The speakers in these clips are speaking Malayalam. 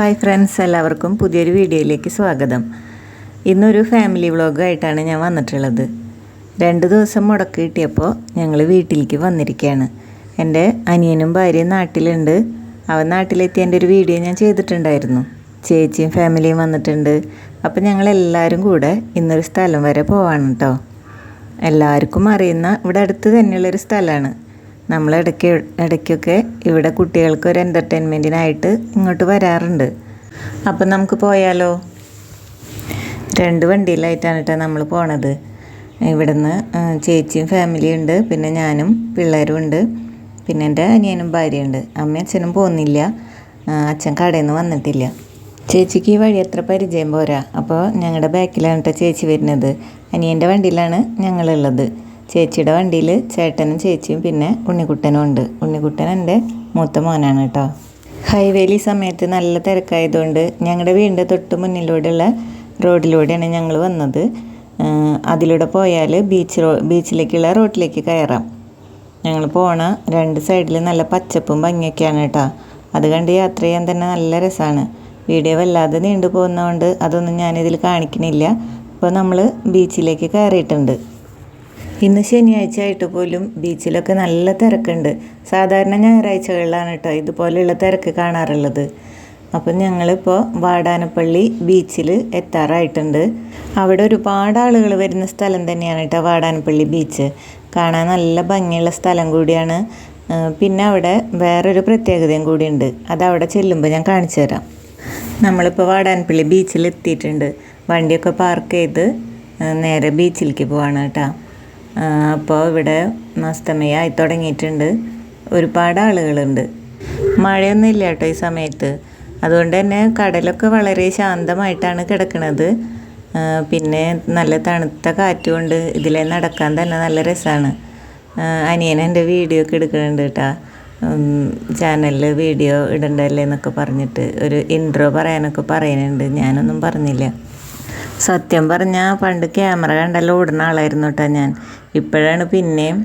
ഹായ് ഫ്രണ്ട്സ് എല്ലാവർക്കും പുതിയൊരു വീഡിയോയിലേക്ക് സ്വാഗതം. ഇന്നൊരു ഫാമിലി വ്ളോഗായിട്ടാണ് ഞാൻ വന്നിട്ടുള്ളത്. രണ്ട് ദിവസം മുടക്ക് കിട്ടിയപ്പോൾ ഞങ്ങൾ വീട്ടിലേക്ക് വന്നിരിക്കുകയാണ് എന്റെ അനിയനും ഭാര്യയും നാട്ടിലുണ്ട്. അവൻ നാട്ടിലെത്തി എന്റെ ഒരു വീഡിയോ ഞാൻ ചെയ്തിട്ടുണ്ടായിരുന്നു. ചേച്ചിയും ഫാമിലിയും വന്നിട്ടുണ്ട്. അപ്പോൾ ഞങ്ങൾ എല്ലാവരും കൂടെ ഇന്നൊരു സ്ഥലം വരെ പോവാണ് കേട്ടോ എല്ലാവർക്കും അറിയുന്ന ഇവിടെ അടുത്ത് തന്നെയുള്ളൊരു സ്ഥലമാണ്. നമ്മൾ ഇടയ്ക്ക് ഇടയ്ക്കൊക്കെ ഇവിടെ കുട്ടികൾക്ക് ഒരു എന്റർടൈൻമെന്റിനായിട്ട് ഇങ്ങോട്ട് വരാറുണ്ട്. അപ്പം നമുക്ക് പോയാലോ? രണ്ട് വണ്ടിയിലായിട്ടാണ് കേട്ടോ നമ്മൾ പോണത്. ഇവിടുന്ന് ചേച്ചിയും ഫാമിലിയും ഉണ്ട് പിന്നെ ഞാനും പിള്ളേരും ഉണ്ട് പിന്നെ എന്റെ അനിയനും ഭാര്യയുണ്ട് അമ്മയും അച്ഛനും പോകുന്നില്ല അച്ഛൻ കടയിൽ നിന്ന് വന്നിട്ടില്ല. ചേച്ചിക്ക് ഈ വഴി അത്ര പരിചയം പോരാ. അപ്പോൾ ഞങ്ങളുടെ ബാക്കിലാണ് കേട്ടോ ചേച്ചി വരുന്നത്. അനിയന്റെ വണ്ടിയിലാണ് ഞങ്ങളുള്ളത്. ചേച്ചിയുടെ വണ്ടിയിൽ ചേട്ടനും ചേച്ചിയും പിന്നെ ഉണ്ണിക്കുട്ടനും ഉണ്ട്. ഉണ്ണിക്കുട്ടൻ എന്റെ മൂത്ത മോനാണ് കേട്ടോ. ഹൈവേയിൽ ഈ സമയത്ത് നല്ല തിരക്കായതുകൊണ്ട് ഞങ്ങളുടെ വീടിന്റെ തൊട്ട് മുന്നിലൂടെയുള്ള റോഡിലൂടെയാണ് ഞങ്ങൾ വന്നത്. അതിലൂടെ പോയാൽ ബീച്ച് റോ ബീച്ചിലേക്കുള്ള റോഡിലേക്ക് കയറാം. ഞങ്ങൾ പോണ രണ്ട് സൈഡിൽ നല്ല പച്ചപ്പും ഭംഗിയൊക്കെയാണ് കേട്ടോ. അത് കണ്ട് യാത്ര ചെയ്യാൻ തന്നെ നല്ല രസമാണ് വീഡിയോ വല്ലാതെ നീണ്ടു പോകുന്നതുകൊണ്ട് അതൊന്നും ഞാനിതിൽ കാണിക്കണില്ല. അപ്പോൾ നമ്മൾ ബീച്ചിലേക്ക് കയറിയിട്ടുണ്ട്. ഇന്ന് ശനിയാഴ്ച ആയിട്ട് പോലും ബീച്ചിലൊക്കെ നല്ല തിരക്കുണ്ട്. സാധാരണ ഞായറാഴ്ചകളിലാണ് കേട്ടോ ഇതുപോലെയുള്ള തിരക്ക് കാണാറുള്ളത്. അപ്പം ഞങ്ങളിപ്പോൾ വാടാനപ്പള്ളി ബീച്ചിൽ എത്താറായിട്ടുണ്ട്. അവിടെ ഒരുപാട് ആളുകൾ വരുന്ന സ്ഥലം തന്നെയാണ് കേട്ടോ വാടാനപ്പള്ളി ബീച്ച്. കാണാൻ നല്ല ഭംഗിയുള്ള സ്ഥലം കൂടിയാണ്. പിന്നെ അവിടെ വേറൊരു പ്രത്യേകതയും കൂടിയുണ്ട്. അത് അവിടെ ചെല്ലുമ്പോൾ ഞാൻ കാണിച്ചു തരാം. നമ്മളിപ്പോൾ വാടാനപ്പള്ളി ബീച്ചിൽ എത്തിയിട്ടുണ്ട് വണ്ടിയൊക്കെ പാർക്ക് ചെയ്ത് നേരെ ബീച്ചിലേക്ക് പോവാണ് കേട്ടോ അപ്പോൾ ഇവിടെ അസ്തമയായി തുടങ്ങിയിട്ടുണ്ട്. ഒരുപാട് ആളുകളുണ്ട്. മഴയൊന്നും ഇല്ല കേട്ടോ ഈ സമയത്ത്. അതുകൊണ്ട് തന്നെ കടലൊക്കെ വളരെ ശാന്തമായിട്ടാണ് കിടക്കുന്നത് പിന്നെ നല്ല തണുത്ത കാറ്റുകൊണ്ട് ഇതിലെ നടക്കാൻ തന്നെ നല്ല രസമാണ് അനിയൻ എന്റെ വീഡിയോ ഒക്കെ എടുക്കുന്നുണ്ട് കേട്ടോ. ചാനലിൽ വീഡിയോ ഇടണ്ടല്ലേ എന്നൊക്കെ പറഞ്ഞിട്ട് ഒരു ഇൻട്രോ പറയാനൊക്കെ പറയുന്നുണ്ട്. ഞാനൊന്നും പറഞ്ഞില്ല. സത്യം പറഞ്ഞാൽ പണ്ട് ക്യാമറ കണ്ടല്ലോ ഓടുന്ന ആളായിരുന്നു കേട്ടോ ഞാൻ. ഇപ്പോഴാണ് പിന്നെയും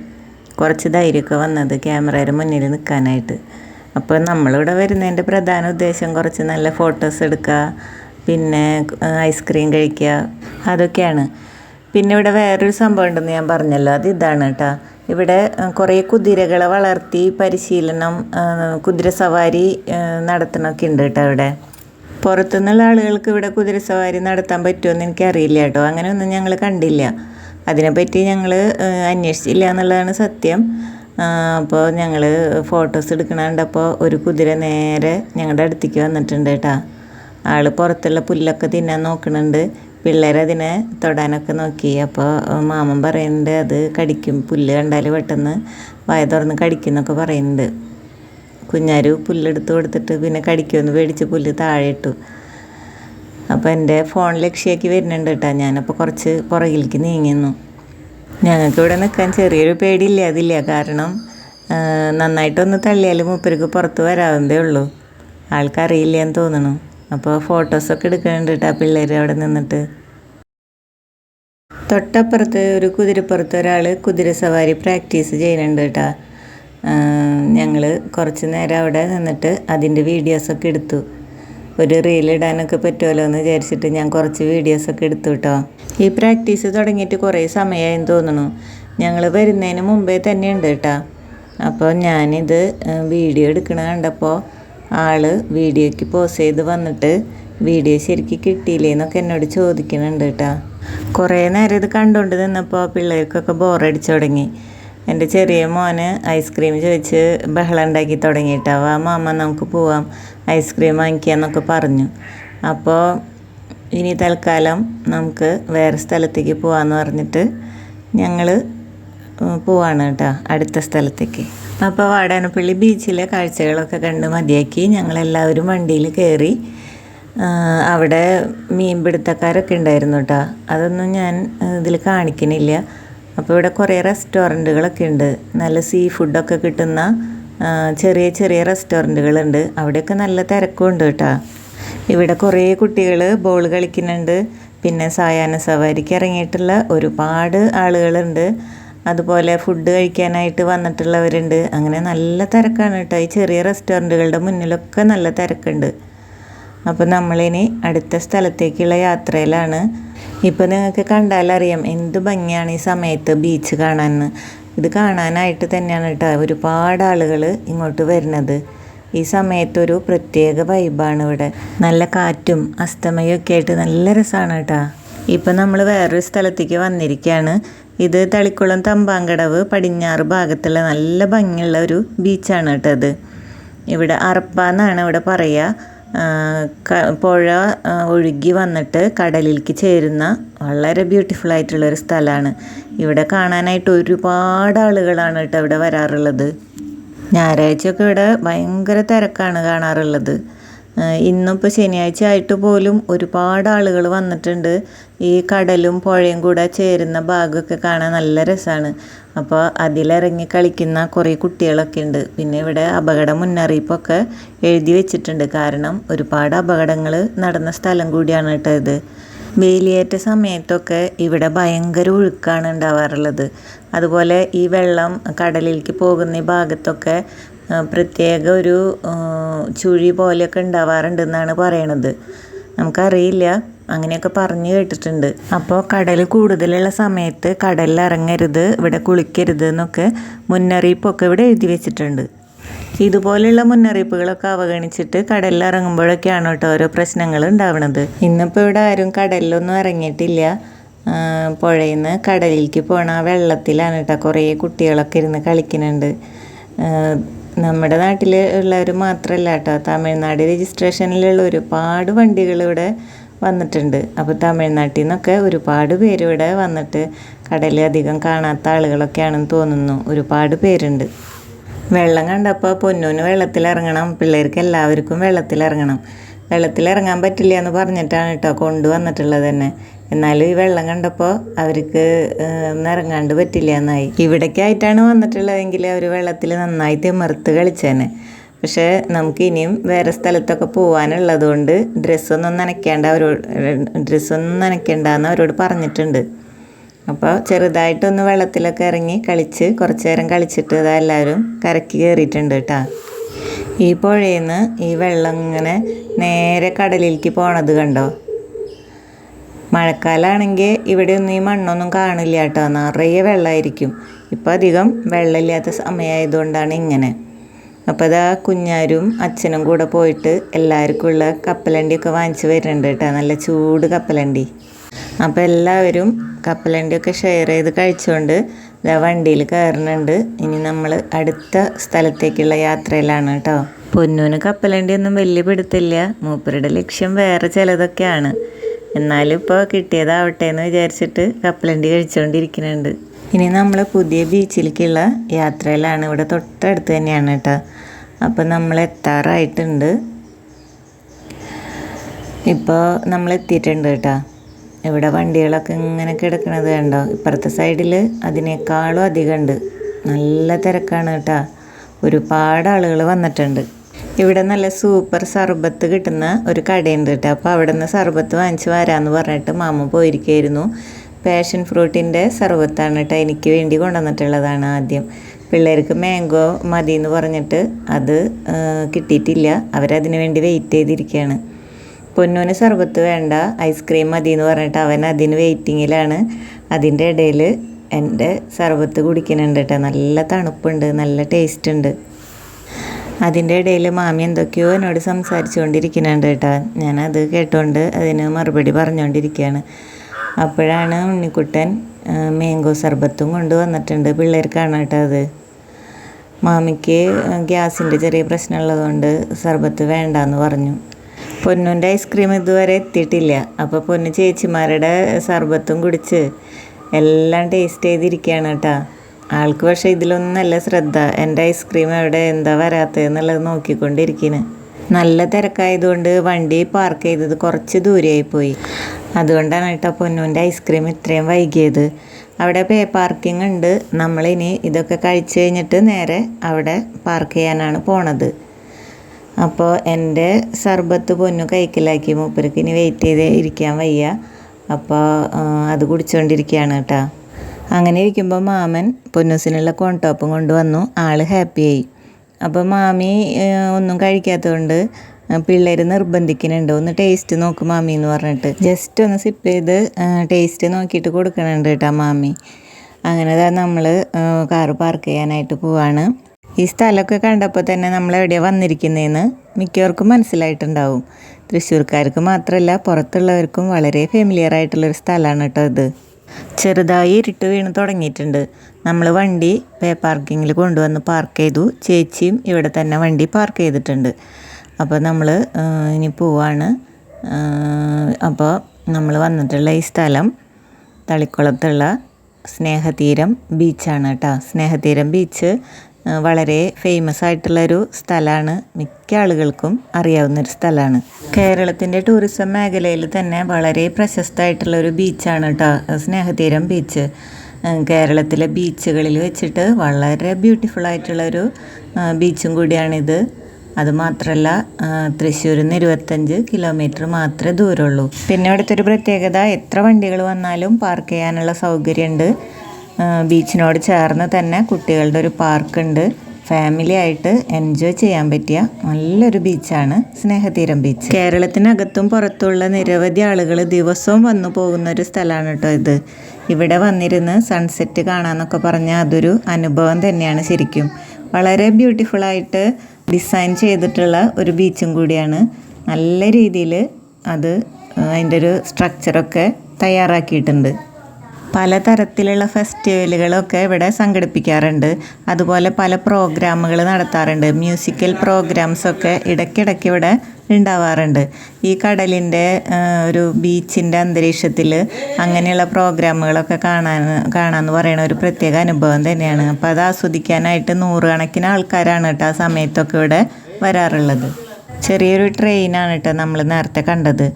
കുറച്ച് ധൈര്യമൊക്കെ വന്നത് ക്യാമറയുടെ മുന്നിൽ നിൽക്കാനായിട്ട് അപ്പോൾ നമ്മളിവിടെ വരുന്നതിന്റെ പ്രധാന ഉദ്ദേശം കുറച്ച് നല്ല ഫോട്ടോസ് എടുക്കുക പിന്നെ ഐസ്ക്രീം കഴിക്കുക അതൊക്കെയാണ്. പിന്നെ ഇവിടെ വേറൊരു സംഭവം ഉണ്ടെന്ന് ഞാൻ പറഞ്ഞല്ലോ അത് ഇതാണ് കേട്ടോ. ഇവിടെ കുറേ കുതിരകളെ വളർത്തി പരിശീലനം കുതിര സവാരി നടത്തണമൊക്കെ ഉണ്ട് കേട്ടോ ഇവിടെ പുറത്തുനിന്നുള്ള ആളുകൾക്ക് ഇവിടെ കുതിരസവാരി നടത്താൻ പറ്റുമെന്ന് എനിക്കറിയില്ല കേട്ടോ. അങ്ങനെയൊന്നും ഞങ്ങൾ കണ്ടില്ല. അതിനെപ്പറ്റി ഞങ്ങൾ അന്വേഷിച്ചില്ല എന്നുള്ളതാണ് സത്യം. അപ്പോൾ ഞങ്ങൾ ഫോട്ടോസ് എടുക്കണ കണ്ടപ്പോൾ ഒരു കുതിര നേരെ ഞങ്ങളുടെ അടുത്തേക്ക് വന്നിട്ടുണ്ട് കേട്ടോ. ആൾ പുറത്തുള്ള പുല്ലൊക്കെ തിന്നാൻ നോക്കുന്നുണ്ട് പിള്ളേരതിനെ തൊടാനൊക്കെ നോക്കി. അപ്പോൾ മാമൻ പറയുന്നുണ്ട് അത് കടിക്കും. പുല്ല് കണ്ടാൽ പെട്ടെന്ന് വായ തുറന്ന് കടിക്കുന്നൊക്കെ പറയുന്നുണ്ട്. കുഞ്ഞാരു പുല്ലെടുത്ത് കൊടുത്തിട്ട് പിന്നെ കടിക്കുമെന്ന് പേടിച്ച് പുല്ല് താഴെ ഇട്ടു. അപ്പോൾ എന്റെ ഫോൺ ലക്ഷ്യമാക്കി വരുന്നുണ്ട് കേട്ടോ. ഞാനപ്പോൾ കുറച്ച് പുറകിലേക്ക് നീങ്ങുന്നു. ഞങ്ങൾക്ക് ഇവിടെ നിൽക്കാൻ ചെറിയൊരു പേടിയില്ല അതില്ല. കാരണം നന്നായിട്ടൊന്ന് തള്ളിയാൽ മൂപ്പർക്ക് പുറത്ത് വരാവുന്നതേ ഉള്ളൂ. ആൾക്കറിയില്ല എന്ന് തോന്നണു അപ്പോൾ ഫോട്ടോസൊക്കെ എടുക്കുന്നുണ്ട് കേട്ടോ പിള്ളേർ അവിടെ നിന്നിട്ട്. തൊട്ടപ്പുറത്ത് ഒരു കുതിരപ്പുറത്ത് ഒരാൾ കുതിര സവാരി പ്രാക്ടീസ് ചെയ്യുന്നുണ്ട് കേട്ടോ. ഞങ്ങൾ കുറച്ച് നേരം അവിടെ നിന്നിട്ട് അതിന്റെ വീഡിയോസൊക്കെ എടുത്തു. ഒരു റീൽ ഇടാനൊക്കെ പറ്റുമല്ലോ എന്ന് വിചാരിച്ചിട്ട് ഞാൻ കുറച്ച് വീഡിയോസൊക്കെ എടുത്തു കേട്ടോ ഈ പ്രാക്ടീസ് തുടങ്ങിയിട്ട് കുറേ സമയമായെന്ന് തോന്നുന്നു. ഞങ്ങൾ വരുന്നതിന് മുമ്പേ തന്നെ ഉണ്ട് കേട്ടോ അപ്പോൾ ഞാനിത് വീഡിയോ എടുക്കണ കണ്ടപ്പോൾ ആൾ വീഡിയോയ്ക്ക് പോസ് ചെയ്ത് വന്നിട്ട് വീഡിയോ ശരിക്കും കിട്ടിയില്ലേ എന്നൊക്കെ എന്നോട് ചോദിക്കുന്നുണ്ട് കേട്ടോ കുറേ നേരം ഇത് കണ്ടുകൊണ്ട് നിന്നപ്പോൾ പിള്ളേർക്കൊക്കെ ബോറടിച്ചു തുടങ്ങി. എന്റെ ചെറിയ മോന് ഐസ്ക്രീം ചോദിച്ച് ബഹളം ഉണ്ടാക്കി തുടങ്ങിയിട്ടാവും ആ മാമ നമുക്ക് പോവാം. ഐസ്ക്രീം വാങ്ങിക്കാന്നൊക്കെ പറഞ്ഞു. അപ്പോൾ ഇനി തൽക്കാലം നമുക്ക് വേറെ സ്ഥലത്തേക്ക് പോവാന്ന് പറഞ്ഞിട്ട് ഞങ്ങൾ പോവാണ് കേട്ടോ അടുത്ത സ്ഥലത്തേക്ക്. അപ്പോൾ വാടാനപ്പള്ളി ബീച്ചിലെ കാഴ്ചകളൊക്കെ കണ്ട് മതിയാക്കി. ഞങ്ങളെല്ലാവരും വണ്ടിയിൽ കയറി അവിടെ മീൻപിടുത്തക്കാരൊക്കെ ഉണ്ടായിരുന്നു കേട്ടോ. അതൊന്നും ഞാൻ ഇതിൽ കാണിക്കണില്ല. അപ്പോൾ ഇവിടെ കുറേ റെസ്റ്റോറന്റുകളൊക്കെ ഉണ്ട്. നല്ല സീ ഫുഡൊക്കെ കിട്ടുന്ന ചെറിയ ചെറിയ റെസ്റ്റോറന്റുകളുണ്ട്. അവിടെയൊക്കെ നല്ല തിരക്കും ഉണ്ട് കേട്ടോ. ഇവിടെ കുറേ കുട്ടികൾ ബോൾ കളിക്കുന്നുണ്ട്. പിന്നെ സായാഹ്ന സവാരിക്ക് ഇറങ്ങിയിട്ടുള്ള ഒരുപാട് ആളുകളുണ്ട്. അതുപോലെ ഫുഡ് കഴിക്കാനായിട്ട് വന്നിട്ടുള്ളവരുണ്ട്. അങ്ങനെ നല്ല തിരക്കാണ് കേട്ടോ. ഈ ചെറിയ റെസ്റ്റോറന്റുകളുടെ മുന്നിലൊക്കെ നല്ല തിരക്കുണ്ട്. അപ്പോൾ നമ്മളിനി അടുത്ത സ്ഥലത്തേക്കുള്ള യാത്രയിലാണ്. ഇപ്പോൾ നിങ്ങൾക്ക് കണ്ടാലറിയാം എന്ത് ഭംഗിയാണ് ഈ സമയത്ത് ബീച്ച് കാണാൻ ഇത് കാണാനായിട്ട് തന്നെയാണ് കേട്ടോ ഒരുപാട് ആളുകൾ ഇങ്ങോട്ട് വരുന്നത്. ഈ സമയത്തൊരു പ്രത്യേക വൈബാണ് ഇവിടെ. നല്ല കാറ്റും അസ്തമയൊക്കെ ആയിട്ട് നല്ല രസമാണ് കേട്ടോ ഇപ്പം നമ്മൾ വേറൊരു സ്ഥലത്തേക്ക് വന്നിരിക്കുകയാണ് ഇത് തളിക്കുളം തമ്പാങ്കടവ് പടിഞ്ഞാറ് ഭാഗത്തുള്ള നല്ല ഭംഗിയുള്ള ഒരു ബീച്ചാണ് കേട്ടോ ഇത്. ഇവിടെ അറപ്പ എന്നാണ് ഇവിടെ പറയുക പുഴ ഒഴുകി വന്നിട്ട് കടലിലേക്ക് ചേരുന്ന വളരെ ബ്യൂട്ടിഫുൾ ആയിട്ടുള്ള ഒരു സ്ഥലമാണ്. ഇവിടെ കാണാനായിട്ട് ഒരുപാട് ആളുകളാണ് കേട്ടോ ഇവിടെ വരാറുള്ളത്. ഞായറാഴ്ചയൊക്കെ ഇവിടെ ഭയങ്കര തിരക്കാണ് കാണാറുള്ളത്. ഇന്നിപ്പോൾ ശനിയാഴ്ച ആയിട്ട് പോലും ഒരുപാട് ആളുകൾ വന്നിട്ടുണ്ട്. ഈ കടലും പുഴയും കൂടെ ചേരുന്ന ഭാഗമൊക്കെ കാണാൻ നല്ല രസമാണ് അപ്പോൾ അതിലിറങ്ങി കളിക്കുന്ന കുറേ കുട്ടികളൊക്കെ ഉണ്ട്. പിന്നെ ഇവിടെ അപകട മുന്നറിയിപ്പൊക്കെ എഴുതി വെച്ചിട്ടുണ്ട്. കാരണം ഒരുപാട് അപകടങ്ങൾ നടന്ന സ്ഥലം കൂടിയാണ് കേട്ടോ ഇത്. വേലിയേറ്റ സമയത്തൊക്കെ ഇവിടെ ഭയങ്കര ഒഴുക്കാണ് ഉണ്ടാവാറുള്ളത്. അതുപോലെ ഈ വെള്ളം കടലിലേക്ക് പോകുന്ന ഈ ഭാഗത്തൊക്കെ പ്രത്യേക ഒരു ചുഴി പോലെയൊക്കെ ഉണ്ടാവാറുണ്ടെന്നാണ് പറയണത്. നമുക്കറിയില്ല. അങ്ങനെയൊക്കെ പറഞ്ഞു കേട്ടിട്ടുണ്ട്. അപ്പോൾ കടൽ കൂടുതലുള്ള സമയത്ത് കടലിൽ ഇറങ്ങരുത് ഇവിടെ കുളിക്കരുത് എന്നൊക്കെ മുന്നറിയിപ്പൊക്കെ ഇവിടെ എഴുതി വെച്ചിട്ടുണ്ട്. ഇതുപോലെയുള്ള മുന്നറിയിപ്പുകളൊക്കെ അവഗണിച്ചിട്ട് കടലിൽ ഇറങ്ങുമ്പോഴൊക്കെയാണ് കേട്ടോ ഓരോ പ്രശ്നങ്ങൾ ഉണ്ടാവുന്നത് ഇന്നിപ്പോൾ ഇവിടെ ആരും കടലിലൊന്നും ഇറങ്ങിയിട്ടില്ല. പുഴയിൽ നിന്ന് കടലിലേക്ക് പോണ ആ വെള്ളത്തിലാണ് കേട്ടോ കുറേ കുട്ടികളൊക്കെ ഇരുന്ന് കളിക്കുന്നുണ്ട് നമ്മുടെ നാട്ടിൽ ഉള്ളവർ മാത്രമല്ല കേട്ടോ. തമിഴ്നാട് രജിസ്ട്രേഷനിലുള്ള ഒരുപാട് വണ്ടികൾ ഇവിടെ വന്നിട്ടുണ്ട്. അപ്പോൾ തമിഴ്നാട്ടിൽ നിന്നൊക്കെ ഒരുപാട് പേര് ഇവിടെ വന്നിട്ട് കടലിൽ അധികം കാണാത്ത ആളുകളൊക്കെയാണെന്ന് തോന്നുന്നു. ഒരുപാട് പേരുണ്ട്. വെള്ളം കണ്ടപ്പോൾ പൊന്നൂന് വെള്ളത്തിലിറങ്ങണം. പിള്ളേർക്ക് എല്ലാവർക്കും വെള്ളത്തിലിറങ്ങണം. വെള്ളത്തിലിറങ്ങാൻ പറ്റില്ല എന്ന് പറഞ്ഞിട്ടാണ് കേട്ടോ കൊണ്ടുവന്നിട്ടുള്ളത് തന്നെ എന്നാലും ഈ വെള്ളം കണ്ടപ്പോൾ അവർക്ക് ഇറങ്ങാണ്ട് പറ്റില്ല എന്നായി ഇവിടേക്കായിട്ടാണ് വന്നിട്ടുള്ളതെങ്കിൽ അവർ വെള്ളത്തിൽ നന്നായി തിമിർത്ത് കളിച്ചേനെ. പക്ഷേ നമുക്ക് ഇനിയും വേറെ സ്ഥലത്തൊക്കെ പോകാനുള്ളത് കൊണ്ട് ഡ്രസ്സൊന്നും നനയ്ക്കേണ്ട അവരോട് ഡ്രസ്സൊന്നും നനയ്ക്കേണ്ടെന്ന് അവരോട് പറഞ്ഞിട്ടുണ്ട്. അപ്പോൾ ചെറുതായിട്ടൊന്ന് വെള്ളത്തിലൊക്കെ ഇറങ്ങി കളിച്ച് കുറച്ച് നേരം കളിച്ചിട്ട് എല്ലാവരും കരക്ക് കയറിയിട്ടുണ്ട് കേട്ടോ. ഈ പുഴയിൽ നിന്ന് ഈ വെള്ളം ഇങ്ങനെ നേരെ കടലിലേക്ക് പോണത് കണ്ടോ? മഴക്കാലമാണെങ്കിൽ ഇവിടെ ഒന്നും ഈ മണ്ണൊന്നും കാണില്ല കേട്ടോ. നിറയെ വെള്ളമായിരിക്കും. ഇപ്പോൾ അധികം വെള്ളമില്ലാത്ത സമയമായതുകൊണ്ടാണ് ഇങ്ങനെ. അപ്പോൾ അതാ കുഞ്ഞാരും അച്ഛനും കൂടെ പോയിട്ട് എല്ലാവർക്കും ഉള്ള കപ്പലണ്ടിയൊക്കെ വാങ്ങിച്ച് വരുന്നുണ്ട് കേട്ടോ. നല്ല ചൂട് കപ്പലണ്ടി. അപ്പോൾ എല്ലാവരും കപ്പലണ്ടിയൊക്കെ ഷെയർ ചെയ്ത് കഴിച്ചുകൊണ്ട് ഇതാ വണ്ടിയിൽ കയറുന്നുണ്ട്. ഇനി നമ്മൾ അടുത്ത സ്ഥലത്തേക്കുള്ള യാത്രയിലാണ് കേട്ടോ. പൊന്നൂന് കപ്പലണ്ടി ഒന്നും വലിയ പിടുത്തില്ല. മൂപ്പരുടെ ലക്ഷ്യം വേറെ ചിലതൊക്കെയാണ്. എന്നാലും ഇപ്പോൾ കിട്ടിയതാവട്ടെ എന്ന് വിചാരിച്ചിട്ട് കപ്പലണ്ടി കഴിച്ചുകൊണ്ടിരിക്കുന്നുണ്ട് ഇനി നമ്മൾ പുതിയ ബീച്ചിലേക്കുള്ള യാത്രയിലാണ്. ഇവിടെ തൊട്ടടുത്ത് തന്നെയാണ് കേട്ടോ. അപ്പോൾ നമ്മൾ എത്താറായിട്ടുണ്ട് ഇപ്പോൾ നമ്മൾ എത്തിയിട്ടുണ്ട് കേട്ടോ. ഇവിടെ വണ്ടികളൊക്കെ ഇങ്ങനെ കിടക്കണത് കണ്ടോ? ഇപ്പുറത്തെ സൈഡിൽ അതിനേക്കാളും അധികം ഉണ്ട് നല്ല തിരക്കാണ് കേട്ടോ. ഒരുപാട് ആളുകൾ വന്നിട്ടുണ്ട്. ഇവിടെ നല്ല സൂപ്പർ സർബത്ത് കിട്ടുന്ന ഒരു കടയുണ്ട് കേട്ടോ. അപ്പോൾ അവിടെ നിന്ന് സർബത്ത് വാങ്ങിച്ച് വരാമെന്ന് പറഞ്ഞിട്ട് മാമ പോയിരിക്കുകയായിരുന്നു പാഷൻ ഫ്രൂട്ടിന്റെ സർബത്താണ് കേട്ടോ എനിക്ക് വേണ്ടി കൊണ്ടുവന്നിട്ടുള്ളതാണ് ആദ്യം. പിള്ളേർക്ക് മാംഗോ മതി എന്ന് പറഞ്ഞിട്ട് അത് കിട്ടിയിട്ടില്ല. അവരതിന് വേണ്ടി വെയിറ്റ് ചെയ്തിരിക്കുകയാണ് പൊന്നൂന് സർബത്ത് വേണ്ട ഐസ്ക്രീം മതി എന്ന് പറഞ്ഞിട്ട് അവൻ അതിന് വെയിറ്റിങ്ങിലാണ് അതിന്റെ ഇടയിൽ എന്റെ സർബത്ത് കുടിക്കുന്നുണ്ട് കേട്ടോ നല്ല തണുപ്പുണ്ട് നല്ല ടേസ്റ്റ് ഉണ്ട്. അതിന്റെ ഇടയിൽ മാമി എന്തൊക്കെയോ എന്നോട് സംസാരിച്ചുകൊണ്ടിരിക്കുന്നുണ്ട് കേട്ടോ ഞാനത് കേട്ടുകൊണ്ട് അതിന് മറുപടി പറഞ്ഞുകൊണ്ടിരിക്കുകയാണ് അപ്പോഴാണ് ഉണ്ണിക്കുട്ടൻ മാംഗോ സർബത്തും കൊണ്ടുവന്നിട്ടുണ്ട്. പിള്ളേർക്കാണ് കേട്ടോ അത്. മാമിക്ക് ഗ്യാസിന്റെ ചെറിയ പ്രശ്നമുള്ളതുകൊണ്ട് സർബത്ത് വേണ്ടാന്ന് പറഞ്ഞു. പൊന്നുന്റെ ഐസ്ക്രീം ഇതുവരെ എത്തിയിട്ടില്ല. അപ്പോൾ പൊന്നു ചേച്ചിമാരുടെ സർബത്തും കുടിച്ച് എല്ലാം ടേസ്റ്റ് ചെയ്തിരിക്കുകയാണ് കേട്ടോ. ആൾക്ക് പക്ഷേ ഇതിലൊന്നും ഇതിലൊന്നല്ല ശ്രദ്ധ. എന്റെ ഐസ്ക്രീം എവിടെ എന്താ വരാത്തതെന്നുള്ളത് നോക്കിക്കൊണ്ടിരിക്കുന്നു നല്ല തിരക്കായതുകൊണ്ട് വണ്ടി പാർക്ക് ചെയ്തത് കുറച്ച് ദൂരെയായി പോയി. അതുകൊണ്ടാണ് കേട്ടോ പൊന്നുവിന്റെ ഐസ്ക്രീം ഇത്രയും വൈകിയത്. അവിടെ പേ പാർക്കിംഗ് ഉണ്ട് നമ്മളിനി ഇതൊക്കെ കഴിച്ച് കഴിഞ്ഞിട്ട് നേരെ അവിടെ പാർക്ക് ചെയ്യാനാണ് പോണത്. അപ്പോൾ എന്റെ സർബത്ത് പൊന്നു കൈക്കലാക്കി. മൂപ്പർക്ക് ഇനി വെയിറ്റ് ചെയ്ത് ഇരിക്കാൻ വയ്യ. അപ്പോൾ അത് കുടിച്ചുകൊണ്ടിരിക്കുകയാണ് കേട്ടോ. അങ്ങനെ ഇരിക്കുമ്പോൾ മാമൻ പൊന്നൂസിനുള്ള കോൺടോപ്പും കൊണ്ടുവന്നു. ആൾ ഹാപ്പിയായി അപ്പോൾ മാമി ഒന്നും കഴിക്കാത്തതുകൊണ്ട് പിള്ളേർ നിർബന്ധിക്കുന്നുണ്ട്. ഒന്ന് ടേസ്റ്റ് നോക്ക് മാമി എന്ന് പറഞ്ഞിട്ട്. ജസ്റ്റ് ഒന്ന് സിപ്പ് ചെയ്ത് ടേസ്റ്റ് നോക്കിയിട്ട് കൊടുക്കണുണ്ട് കേട്ടോ മാമി. അങ്ങനെ നമ്മൾ കാറ് പാർക്ക് ചെയ്യാനായിട്ട് പോവാണ്. ഈ സ്ഥലമൊക്കെ കണ്ടപ്പോൾ തന്നെ നമ്മൾ എവിടെയാണ് വന്നിരിക്കുന്നതെന്ന് മിക്കവർക്കും മനസ്സിലായിട്ടുണ്ടാവും. തൃശ്ശൂർക്കാർക്ക് മാത്രമല്ല പുറത്തുള്ളവർക്കും വളരെ ഫെമിലിയർ ആയിട്ടുള്ളൊരു സ്ഥലമാണ് കേട്ടോ ഇത്. ചെറുതായി ഇരുട്ട് വീണ് തുടങ്ങിയിട്ടുണ്ട്. നമ്മൾ വണ്ടി പേ പാർക്കിങ്ങിൽ കൊണ്ടുവന്ന് പാർക്ക് ചെയ്തു. ചേച്ചിയും ഇവിടെ തന്നെ വണ്ടി പാർക്ക് ചെയ്തിട്ടുണ്ട്. അപ്പോൾ നമ്മൾ ഇനി പോവാണ്. അപ്പോൾ നമ്മൾ വന്നിട്ടുള്ള ഈ സ്ഥലം തളിക്കുളത്തുള്ള സ്നേഹതീരം ബീച്ചാണ് കേട്ടോ. സ്നേഹതീരം ബീച്ച് വളരെ ഫേമസ് ആയിട്ടുള്ളൊരു സ്ഥലമാണ് മിക്ക ആളുകൾക്കും അറിയാവുന്നൊരു സ്ഥലമാണ് കേരളത്തിന്റെ ടൂറിസം മേഖലയിൽ തന്നെ വളരെ പ്രശസ്തമായിട്ടുള്ളൊരു ബീച്ചാണ് കേട്ടോ സ്നേഹതീരം ബീച്ച്. കേരളത്തിലെ ബീച്ചുകളിൽ വെച്ചിട്ട് വളരെ ബ്യൂട്ടിഫുൾ ആയിട്ടുള്ളൊരു ബീച്ചും കൂടിയാണിത്. അതുമാത്രമല്ല തൃശ്ശൂരിൽ നിന്ന് ഇരുപത്തഞ്ച് കിലോമീറ്റർ മാത്രമേ ദൂരമുള്ളൂ. പിന്നെ ഇവിടുത്തെ ഒരു പ്രത്യേകത എത്ര വണ്ടികൾ വന്നാലും പാർക്ക് ചെയ്യാനുള്ള സൗകര്യമുണ്ട് ബീച്ചിനോട് ചേർന്ന് തന്നെ കുട്ടികളുടെ ഒരു പാർക്കുണ്ട്. ഫാമിലി ആയിട്ട് എൻജോയ് ചെയ്യാൻ പറ്റിയ നല്ലൊരു ബീച്ചാണ് സ്നേഹതീരം ബീച്ച് കേരളത്തിനകത്തും പുറത്തുള്ള നിരവധി ആളുകൾ ദിവസവും വന്നു പോകുന്ന ഒരു സ്ഥലമാണ് കേട്ടോ ഇത്. ഇവിടെ വന്നിരുന്ന് സൺസെറ്റ് കാണാന്നൊക്കെ പറഞ്ഞാൽ അതൊരു അനുഭവം തന്നെയാണ് ശരിക്കും. വളരെ ബ്യൂട്ടിഫുൾ ആയിട്ട് ഡിസൈൻ ചെയ്തിട്ടുള്ള ഒരു ബീച്ചും കൂടിയാണ്. നല്ല രീതിയിൽ അത് അതിന്റെ ഒരു സ്ട്രക്ചറൊക്കെ തയ്യാറാക്കിയിട്ടുണ്ട്. പലതരത്തിലുള്ള ഫെസ്റ്റിവലുകളൊക്കെ ഇവിടെ സംഘടിപ്പിക്കാറുണ്ട്. അതുപോലെ പല പ്രോഗ്രാമുകൾ നടത്താറുണ്ട്. മ്യൂസിക്കൽ പ്രോഗ്രാംസൊക്കെ ഇടയ്ക്കിടയ്ക്ക് ഇവിടെ ഉണ്ടാവാറുണ്ട്. ഈ കടലിന്റെ ഒരു ബീച്ചിന്റെ അന്തരീക്ഷത്തിൽ അങ്ങനെയുള്ള പ്രോഗ്രാമുകളൊക്കെ കാണാൻ കാണാമെന്ന് പറയുന്ന ഒരു പ്രത്യേക അനുഭവം തന്നെയാണ്. അപ്പോൾ അത് ആസ്വദിക്കാനായിട്ട് നൂറുകണക്കിന് ആൾക്കാരാണ് കേട്ടോ ആ സമയത്തൊക്കെ ഇവിടെ വരാറുള്ളത്. ചെറിയൊരു ട്രെയിനാണ് കേട്ടോ നമ്മൾ നേരത്തെ കണ്ടത്.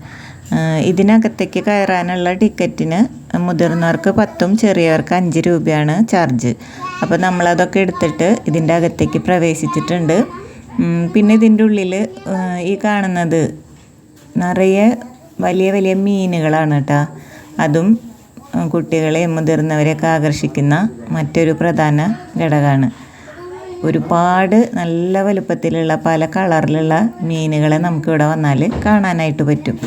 ഇതിനകത്തേക്ക് കയറാനുള്ള ടിക്കറ്റിന് മുതിർന്നവർക്ക് പത്തും ചെറിയവർക്ക് അഞ്ച് രൂപയാണ് ചാർജ്. അപ്പോൾ നമ്മളതൊക്കെ എടുത്തിട്ട് ഇതിന്റെ അകത്തേക്ക് പ്രവേശിച്ചിട്ടുണ്ട്. പിന്നെ ഇതിന്റെ ഉള്ളിൽ ഈ കാണുന്നത് നിറയെ വലിയ വലിയ മീനുകളാണ് കേട്ടോ. അതും കുട്ടികളെ മുതിർന്നവരെയൊക്കെ ആകർഷിക്കുന്ന മറ്റൊരു പ്രധാന ഘടകമാണ്. ഒരുപാട് നല്ല വലുപ്പത്തിലുള്ള പല കളറിലുള്ള മീനുകളെ നമുക്കിവിടെ വന്നാൽ കാണാനായിട്ട് പറ്റും.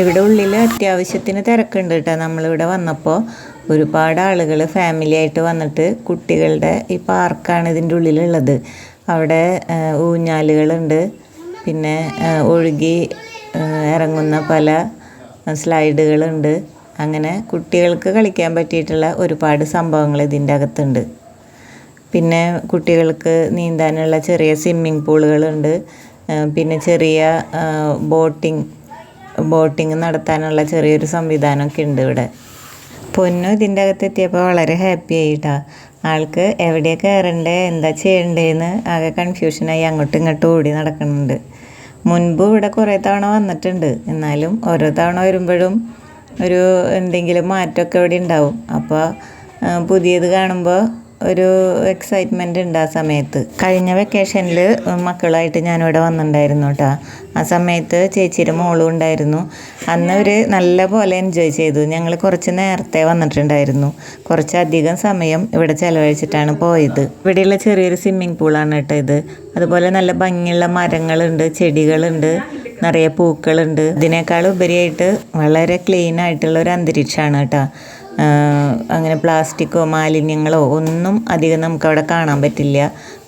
ഇവിടെ ഉള്ളിൽ അത്യാവശ്യത്തിന് തിരക്കുണ്ട് കേട്ടോ. നമ്മളിവിടെ വന്നപ്പോൾ ഒരുപാട് ആളുകൾ ഫാമിലി ആയിട്ട് വന്നിട്ട് കുട്ടികളുടെ ഈ പാർക്കാണ് ഇതിന്റെ ഉള്ളിലുള്ളത്. അവിടെ ഊഞ്ഞാലുകളുണ്ട്. പിന്നെ ഒഴുകി ഇറങ്ങുന്ന പല സ്ലൈഡുകളുണ്ട്. അങ്ങനെ കുട്ടികൾക്ക് കളിക്കാൻ പറ്റിയിട്ടുള്ള ഒരുപാട് സംഭവങ്ങൾ ഇതിന്റെ അകത്തുണ്ട്. പിന്നെ കുട്ടികൾക്ക് നീന്താനുള്ള ചെറിയ സ്വിമ്മിംഗ് പൂളുകളുണ്ട് പിന്നെ ചെറിയ ബോട്ടിങ് ബോട്ടിങ് നടത്താനുള്ള ചെറിയൊരു സംവിധാനമൊക്കെ ഉണ്ട് ഇവിടെ. പൊന്നു ഇതിന്റെ അകത്ത് എത്തിയപ്പോൾ വളരെ ഹാപ്പി ആയിട്ടാ. ആൾക്ക് എവിടെയാണ് കയറണ്ടേ? എന്താ ചെയ്യണ്ടേന്ന് ആകെ കൺഫ്യൂഷനായി അങ്ങോട്ടും ഇങ്ങോട്ടും ഓടി നടക്കുന്നുണ്ട്. മുൻപ് ഇവിടെ കുറേ തവണ വന്നിട്ടുണ്ട്. എന്നാലും ഓരോ തവണ വരുമ്പോഴും ഒരു എന്തെങ്കിലും മാറ്റമൊക്കെ ഇവിടെ ഉണ്ടാവും. അപ്പോൾ പുതിയത് കാണുമ്പോൾ ഒരു എക്സൈറ്റ്മെന്റ് ഉണ്ട് ആ സമയത്ത്. കഴിഞ്ഞ വെക്കേഷനിൽ മക്കളായിട്ട് ഞാനിവിടെ വന്നിട്ടുണ്ടായിരുന്നു കേട്ടോ ആ സമയത്ത് ചേച്ചിയുടെ മോളും ഉണ്ടായിരുന്നു. അന്ന് അവർ നല്ല പോലെ എൻജോയ് ചെയ്തു. ഞങ്ങൾ കുറച്ച് നേരത്തെ വന്നിട്ടുണ്ടായിരുന്നു. കുറച്ചധികം സമയം ഇവിടെ ചിലവഴിച്ചിട്ടാണ് പോയത്. ഇവിടെയുള്ള ചെറിയൊരു സ്വിമ്മിംഗ് പൂളാണ് കേട്ടോ ഇത്. അതുപോലെ നല്ല ഭംഗിയുള്ള മരങ്ങളുണ്ട് ചെടികളുണ്ട് നിറയെ പൂക്കളുണ്ട്. ഇതിനേക്കാൾ ഉപരിയായിട്ട് വളരെ ക്ലീൻ ആയിട്ടുള്ള ഒരു അന്തരീക്ഷമാണ് കേട്ടോ അങ്ങനെ പ്ലാസ്റ്റിക്കോ മാലിന്യങ്ങളോ ഒന്നും അധികം നമുക്ക് അവിടെ കാണാൻ പറ്റില്ല.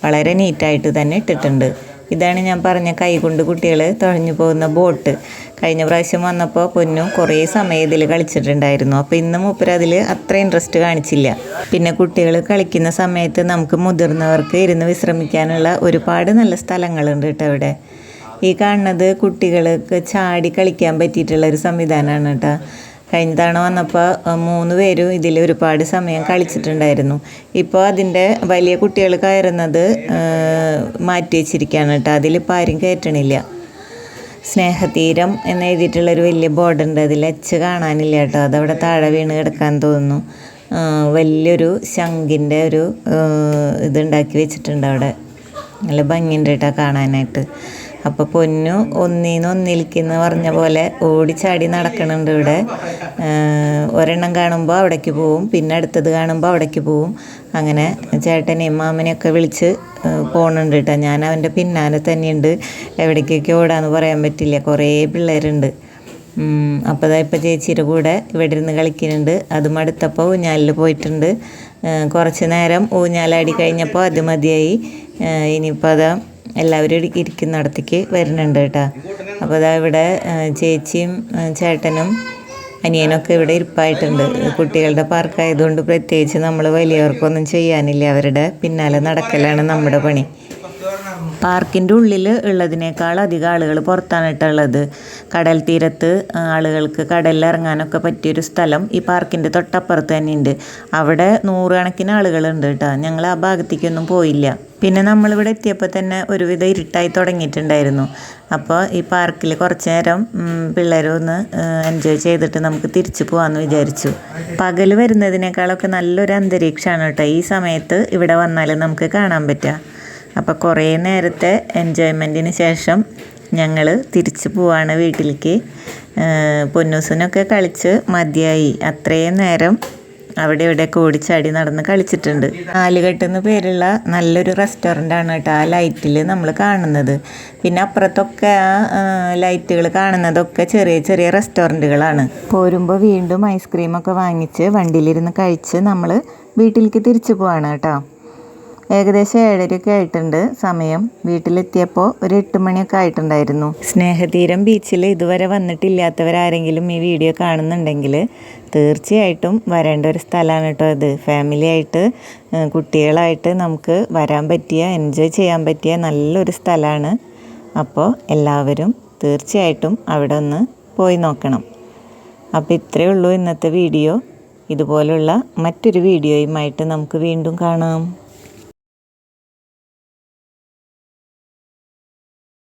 വളരെ നീറ്റായിട്ട് തന്നെ ഇട്ടിട്ടുണ്ട്. ഇതാണ് ഞാൻ പറഞ്ഞ കൈകൊണ്ട് കുട്ടികൾ തുഴഞ്ഞു പോകുന്ന ബോട്ട്. കഴിഞ്ഞ പ്രാവശ്യം വന്നപ്പോൾ പൊന്നു കുറേ സമയം ഇതിൽ കളിച്ചിട്ടുണ്ടായിരുന്നു. അപ്പോൾ ഇന്ന് മൂപ്പര് അതിൽ അത്ര ഇൻട്രസ്റ്റ് കാണിച്ചില്ല. പിന്നെ കുട്ടികൾ കളിക്കുന്ന സമയത്ത് നമുക്ക് മുതിർന്നവർക്ക് ഇരുന്ന് വിശ്രമിക്കാനുള്ള ഒരുപാട് നല്ല സ്ഥലങ്ങളുണ്ട് കേട്ടോ ഇവിടെ ഈ കാണുന്നത് കുട്ടികൾക്ക് ചാടി കളിക്കാൻ പറ്റിയിട്ടുള്ള ഒരു സംവിധാനമാണ് കേട്ടോ. കഴിഞ്ഞ തവണ വന്നപ്പോൾ മൂന്ന് പേരും ഇതിൽ ഒരുപാട് സമയം കളിച്ചിട്ടുണ്ടായിരുന്നു. ഇപ്പോൾ അതിന്റെ വലിയ കുട്ടികൾ കയറുന്നത് മാറ്റി വെച്ചിരിക്കുകയാണ് കേട്ടോ. അതിലിപ്പോൾ ആരും കയറ്റണില്ല. സ്നേഹതീരം എന്ന് എഴുതിയിട്ടുള്ളൊരു വലിയ ബോർഡുണ്ട്. അതിൽ എച്ച് കാണാനില്ല കേട്ടോ. അതവിടെ താഴെ വീണ് കിടക്കാൻ തോന്നുന്നു. വലിയൊരു ശംഖിന്റെ ഒരു ഇതുണ്ടാക്കി വെച്ചിട്ടുണ്ട് അവിടെ. നല്ല ഭംഗിയുണ്ട് കേട്ടോ കാണാനായിട്ട്. അപ്പോൾ പൊന്നു ഒന്നീന്ന് ഒന്നിലിക്കെന്ന് പറഞ്ഞ പോലെ ഓടിച്ചാടി നടക്കണുണ്ട് ഇവിടെ. ഒരെണ്ണം കാണുമ്പോൾ അവിടേക്ക് പോവും പിന്നെ അടുത്തത് കാണുമ്പോൾ അവിടേക്ക് പോവും. അങ്ങനെ ചേട്ടനെയും മാമനെയൊക്കെ വിളിച്ച് പോകണുണ്ട് കേട്ടോ. ഞാൻ അവന്റെ പിന്നാലെ തന്നെയുണ്ട്. എവിടേക്കൊക്കെ ഓടാന്ന് പറയാൻ പറ്റില്ല. കുറേ പിള്ളേരുണ്ട്. അപ്പോൾ ഇതാ ഇപ്പോൾ ചേച്ചിയുടെ കൂടെ ഇവിടെ ഇരുന്ന് കളിക്കുന്നുണ്ട്. അതും അടുത്തപ്പോൾ ഊഞ്ഞാലിൽ പോയിട്ടുണ്ട്. കുറച്ച് നേരം ഊഞ്ഞാലാടി കഴിഞ്ഞപ്പോൾ അത് മതിയായി. ഇനിയിപ്പോൾ അതാ എല്ലാവരും ഇരിക്കുന്ന ഇരിക്കുന്നിടത്തേക്ക് വരുന്നുണ്ട് കേട്ടോ. അപ്പോൾ അതാ ഇവിടെ ചേച്ചിയും ചേട്ടനും അനിയനൊക്കെ ഇവിടെ ഇരിപ്പായിട്ടുണ്ട്. കുട്ടികളുടെ പാർക്കായതുകൊണ്ട് പ്രത്യേകിച്ച് നമ്മൾ വലിയവർക്കൊന്നും ചെയ്യാനില്ല. അവരുടെ പിന്നാലെ നടക്കലാണ് നമ്മുടെ പണി. പാർക്കിന്റെ ഉള്ളിൽ ഉള്ളതിനേക്കാൾ അധികം ആളുകൾ പുറത്താണ് ഇട്ടുള്ളത് കടൽ തീരത്ത് ആളുകൾക്ക് കടലിൽ ഇറങ്ങാനൊക്കെ പറ്റിയൊരു സ്ഥലം ഈ പാർക്കിന്റെ തൊട്ടപ്പുറത്ത് തന്നെ ഉണ്ട് അവിടെ നൂറുകണക്കിന് ആളുകളുണ്ട് കേട്ടോ. ഞങ്ങൾ ആ ഭാഗത്തേക്കൊന്നും പോയില്ല. പിന്നെ നമ്മളിവിടെ എത്തിയപ്പോൾ തന്നെ ഒരുവിധം ഇരുട്ടായി തുടങ്ങിയിട്ടുണ്ടായിരുന്നു. അപ്പോൾ ഈ പാർക്കിൽ കുറച്ച് നേരം പിള്ളേരൊന്ന് എൻജോയ് ചെയ്തിട്ട് നമുക്ക് തിരിച്ചു പോകാമെന്ന് വിചാരിച്ചു. പകൽ വരുന്നതിനേക്കാളൊക്കെ നല്ലൊരു അന്തരീക്ഷമാണ് കേട്ടോ ഈ സമയത്ത് ഇവിടെ വന്നാൽ നമുക്ക് കാണാൻ പറ്റുക. അപ്പോൾ കുറേ നേരത്തെ എൻജോയ്മെന്റിന് ശേഷം ഞങ്ങൾ തിരിച്ചു പോവാണ് വീട്ടിലേക്ക്. പൊന്നൂസിനൊക്കെ കളിച്ച് മതിയായി. അത്രയും നേരം അവിടെ ഇവിടെയൊക്കെ ഓടിച്ചാടി നടന്ന് കളിച്ചിട്ടുണ്ട്. നാലുകെട്ട് പേരുള്ള നല്ലൊരു റെസ്റ്റോറന്റ് ആണ് കേട്ടോ ആ ലൈറ്റിൽ നമ്മൾ കാണുന്നത്. പിന്നെ അപ്പുറത്തൊക്കെ ആ ലൈറ്റുകൾ കാണുന്നതൊക്കെ ചെറിയ ചെറിയ റെസ്റ്റോറന്റുകളാണ് പോരുമ്പോൾ വീണ്ടും ഐസ്ക്രീമൊക്കെ വാങ്ങിച്ച് വണ്ടിയിലിരുന്ന് കഴിച്ച് നമ്മൾ വീട്ടിലേക്ക് തിരിച്ചു പോവാണ് കേട്ടോ. ഏകദേശം ഏഴരയൊക്കെ ആയിട്ടുണ്ട്. സമയം വീട്ടിലെത്തിയപ്പോൾ ഒരു എട്ട് മണിയൊക്കെ ആയിട്ടുണ്ടായിരുന്നു. സ്നേഹതീരം ബീച്ചിൽ ഇതുവരെ വന്നിട്ടില്ലാത്തവരാരെങ്കിലും ഈ വീഡിയോ കാണുന്നുണ്ടെങ്കിൽ തീർച്ചയായിട്ടും വരേണ്ട ഒരു സ്ഥലമാണ് കേട്ടോ ഇത്. ഫാമിലി ആയിട്ട് കുട്ടികളായിട്ട് നമുക്ക് വരാൻ പറ്റിയ എൻജോയ് ചെയ്യാൻ പറ്റിയ നല്ലൊരു സ്ഥലമാണ്. അപ്പോൾ എല്ലാവരും തീർച്ചയായിട്ടും അവിടെ ഒന്ന് പോയി നോക്കണം. അപ്പോൾ ഇത്രയേ ഉള്ളൂ ഇന്നത്തെ വീഡിയോ. ഇതുപോലുള്ള മറ്റൊരു വീഡിയോയുമായിട്ട് നമുക്ക് വീണ്ടും കാണാം.